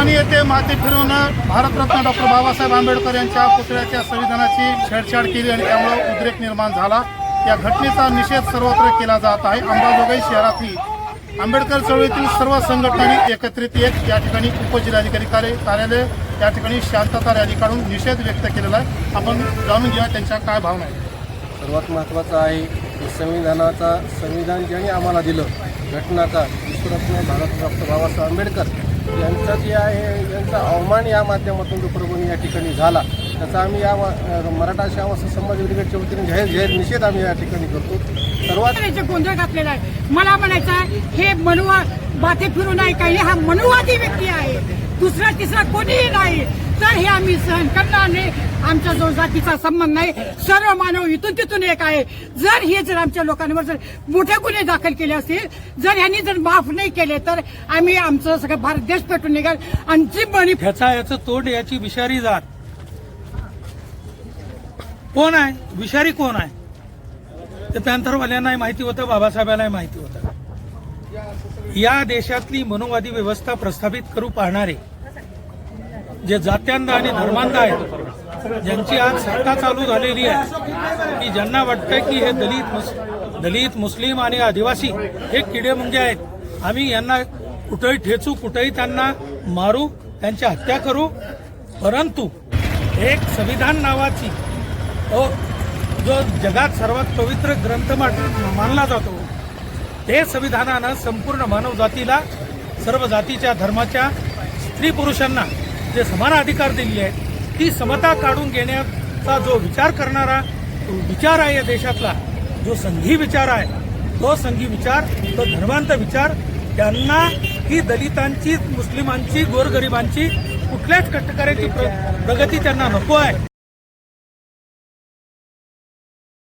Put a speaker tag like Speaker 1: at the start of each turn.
Speaker 1: परभणी येथे माती फिरून भारतरत्न डॉक्टर बाबासाहेब आंबेडकर यांच्या पुतळ्याच्या संविधानाची छेडछाड केली आणि त्यामुळे उद्रेक निर्माण झाला. या घटनेचा निषेध सर्वत्र केला जात आहे. अंबाजोगाई शहरातही आंबेडकर चळवळीतील सर्व संघटनांनी एकत्रित येत या ठिकाणी उपजिल्हाधिकारी कार्य कार्यालय या ठिकाणी शांतता रॅली काढून निषेध व्यक्त केलेला आहे. आपण जाणून घेऊया त्यांच्या काय भावना आहेत.
Speaker 2: सर्वात महत्त्वाचं आहे की संविधानाचा संविधान ज्यांनी आम्हाला दिलं घटनाचा विश्वरत्न भारत डॉक्टर बाबासाहेब आंबेडकर यांचा जे आहे यांचा अवमान या माध्यमातून जो परभणी या ठिकाणी झाला. त्याचा आम्ही या मराठा श्यामा समाज ब्रिगेडच्या वतीने जाहीर जाहीर निषेध आम्ही या ठिकाणी करतो. सर्वात
Speaker 3: गोंधळ घातलेला आहे. मला म्हणायचं आहे हे मनुवा बाते फिरून नाही काही. हा मनुवादी व्यक्ती आहे. दुसरा तिसरा कोणीही नाही. तर हे आम्ही सहन करणार नाही? आमच्या जो जातीचा संबंध नाही सर्व मानव इथून तिथून एक आहे. जर हे जर आमच्या लोकांवर जर मोठे गुन्हे दाखल केले असतील जर ह्यांनी जर माफ नाही केले तर आम्ही आमचं सगळं भारत देश पेटून निघाल आणि जी मणी
Speaker 4: ह्याचा याचं तोंड याची विषारी जात. कोण आहे? विषारी कोण आहे? ते पॅन्थरवाल्यांनाही माहिती होतं बाबासाहेबांनाही माहिती होतं. या देशातली मनोवादी व्यवस्था प्रस्थापित करू पाहणारे जे जात्यांना आणि धर्मांध आहेत ज्यांची आज सत्ता चालू झालेली आहे की ज्यांना वाटतंय की हे दलित मुस- दलित मुस्लिम आणि आदिवासी हे किडे म्हणजे आहेत आम्ही यांना कुठंही ठेचू कुठंही त्यांना मारू त्यांची हत्या करू परंतु एक संविधान नावाची जो जगात सर्वात पवित्र ग्रंथ मानला जातो ते संविधानानं संपूर्ण मानव जातीला सर्व जातीच्या धर्माच्या स्त्री पुरुषांना जे समान अधिकार दिलेली आहेत ती समता काढून घेण्याचा जो विचार करणारा विचार आहे या देशातला. जो संघी विचार आहे तो संघी विचार तो धर्मांत विचार त्यांना ही दलितांची मुस्लिमांची गोरगरिबांची कुठल्याच कष्टकऱ्याची प्रगती त्यांना नको आहे.